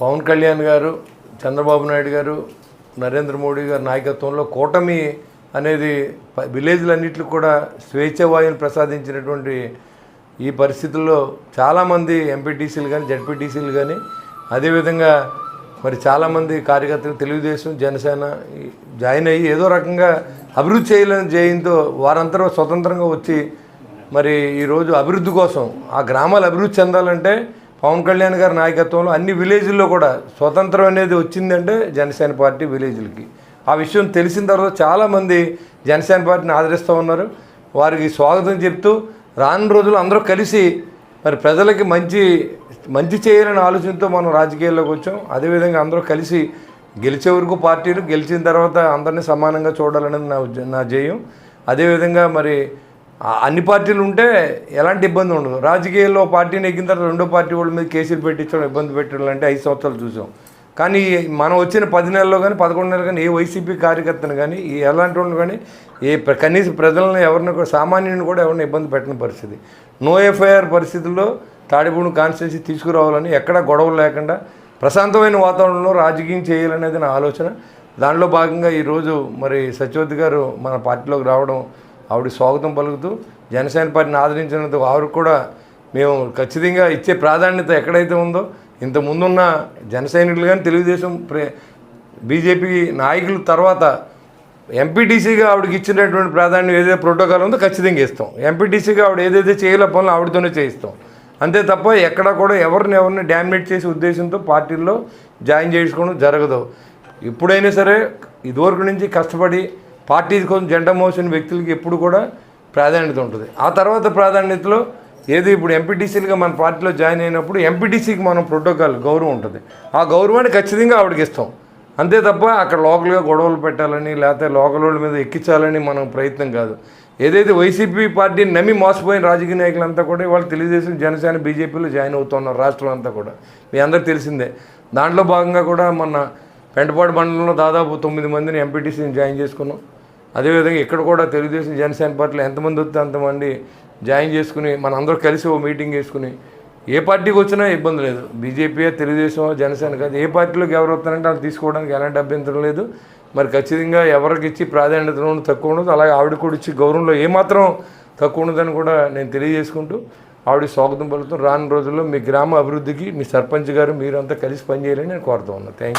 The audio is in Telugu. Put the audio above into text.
పవన్ కళ్యాణ్ గారు చంద్రబాబు నాయుడు గారు నరేంద్ర మోడీ గారి నాయకత్వంలో కూటమి అనేది విలేజ్లన్నింటికి కూడా స్వేచ్ఛ వాయువుని ప్రసాదించినటువంటి ఈ పరిస్థితుల్లో చాలామంది ఎంపీటీసీలు కానీ జడ్పీటీసీలు కానీ అదేవిధంగా మరి చాలామంది కార్యకర్తలు తెలుగుదేశం జనసేన జాయిన్ అయ్యి ఏదో రకంగా అభివృద్ధి చేయలేని జయంతో వారంతా స్వతంత్రంగా వచ్చి మరి ఈరోజు అభివృద్ధి కోసం ఆ గ్రామాలు అభివృద్ధి చెందాలంటే పవన్ కళ్యాణ్ గారి నాయకత్వంలో అన్ని విలేజ్ల్లో కూడా స్వతంత్రం అనేది వచ్చిందంటే జనసేన పార్టీ విలేజ్లకి. ఆ విషయం తెలిసిన తర్వాత చాలామంది జనసేన పార్టీని ఆదరిస్తూ ఉన్నారు. వారికి స్వాగతం చెప్తూ రాను రోజులు అందరూ కలిసి మరి ప్రజలకి మంచి మంచి చేయాలనే ఆలోచనతో మనం రాజకీయాల్లోకి వచ్చాం. అదేవిధంగా అందరూ కలిసి గెలిచే వరకు పార్టీలు గెలిచిన తర్వాత అందరినీ సమానంగా చూడాలనేది నా నా జయం అదేవిధంగా మరి అన్ని పార్టీలు ఉంటే ఎలాంటి ఇబ్బంది ఉండదు. రాజకీయాల్లో పార్టీని ఎక్కిన తర్వాత రెండో పార్టీ వాళ్ళ మీద కేసులు పెట్టించడం ఇబ్బంది పెట్టడం అంటే ఐదు సంవత్సరాలు చూసాం. కానీ మనం వచ్చిన పది నెలల్లో కానీ పదకొండు నెలలు కానీ ఏ వైసీపీ కార్యకర్తను కానీ ఈ ఎలాంటి వాళ్ళు కానీ ఏ ప్ర- కనీసం ప్రజలను ఎవరిని కూడా సామాన్యుని కూడా ఎవరిని ఇబ్బంది పెట్టిన పరిస్థితి. నో ఎఫ్ఐఆర్ పరిస్థితుల్లో తాడిపూడి కాన్స్టిట్యూన్సీ తీసుకురావాలని ఎక్కడ గొడవలు లేకుండా ప్రశాంతమైన వాతావరణంలో రాజకీయం చేయాలనేది నా ఆలోచన. దానిలో భాగంగా ఈరోజు మరి సత్యవతి గారు మన పార్టీలోకి రావడం ఆవిడ స్వాగతం పలుకుతూ జనసేన పార్టీని ఆదరించినందుకు ఆవిడకు కూడా మేము ఖచ్చితంగా ఇచ్చే ప్రాధాన్యత ఎక్కడైతే ఉందో ఇంత ముందున్న జనసైనికులు కానీ తెలుగుదేశం ప్రే బీజేపీ నాయకుల తర్వాత ఎంపీటీసీగా ఆవిడకి ఇచ్చినటువంటి ప్రాధాన్యం ఏదైతే ప్రోటోకాల్ ఉందో ఖచ్చితంగా ఇస్తాం. ఎంపీటీసీగా ఆవిడ ఏదైతే చేయలే పనులు ఆవిడతోనే చేయిస్తాం. అంతే తప్ప ఎక్కడ కూడా ఎవరిని ఎవరిని డామినేట్ చేసే ఉద్దేశంతో పార్టీల్లో జాయిన్ చేసుకోవడం జరగదు. ఎప్పుడైనా సరే ఇదివరకు నుంచి కష్టపడి పార్టీ కోసం జెండా మోసిన వ్యక్తులకి ఎప్పుడు కూడా ప్రాధాన్యత ఉంటుంది. ఆ తర్వాత ప్రాధాన్యతలో ఏదో ఇప్పుడు ఎంపీటీసీలుగా మన పార్టీలో జాయిన్ అయినప్పుడు ఎంపీటీసీకి మనం ప్రోటోకాల్ గౌరవం ఉంటుంది. ఆ గౌరవాన్ని ఖచ్చితంగా ఆవిడకి ఇస్తాం. అంతే తప్ప అక్కడ లోకల్గా గొడవలు పెట్టాలని లేకపోతే లోకల్ వాళ్ళ మీద ఎక్కించాలని మనం ప్రయత్నం కాదు. ఏదైతే వైసీపీ పార్టీని నమ్మి మోసపోయిన రాజకీయ నాయకులంతా కూడా ఇవాళ తెలుగుదేశం జనసేన బీజేపీలో జాయిన్ అవుతున్నారు రాష్ట్రం అంతా కూడా. మీ అందరికి తెలిసిందే. దాంట్లో భాగంగా కూడా మొన్న పెంటపాడు మండలంలో దాదాపు తొమ్మిది మందిని ఎంపీటీసీని జాయిన్ చేసుకున్నాం. అదేవిధంగా ఇక్కడ కూడా తెలుగుదేశం జనసేన పార్టీలో ఎంతమంది వస్తే అంతమంది జాయిన్ చేసుకుని మన అందరూ కలిసి ఓ మీటింగ్ చేసుకుని ఏ పార్టీకి వచ్చినా ఇబ్బంది లేదు. బీజేపీ తెలుగుదేశం జనసేన కాదు ఏ పార్టీలోకి ఎవరు వస్తారంటే వాళ్ళు తీసుకోవడానికి ఎలాంటి అభ్యంతరం లేదు. మరి ఖచ్చితంగా ఎవరికి ఇచ్చి ప్రాధాన్యత ఉండదు, తక్కువ ఉండదు అలాగే ఆవిడ కూడా ఇచ్చి గౌరవంలో ఏమాత్రం తక్కువ ఉండదని కూడా నేను తెలియజేసుకుంటూ ఆవిడ స్వాగతం పలుకుతూ రాను రోజుల్లో మీ గ్రామ అభివృద్ధికి మీ సర్పంచ్ గారు మీరంతా కలిసి పనిచేయాలని నేను కోరుతూ ఉన్నాను థ్యాంక్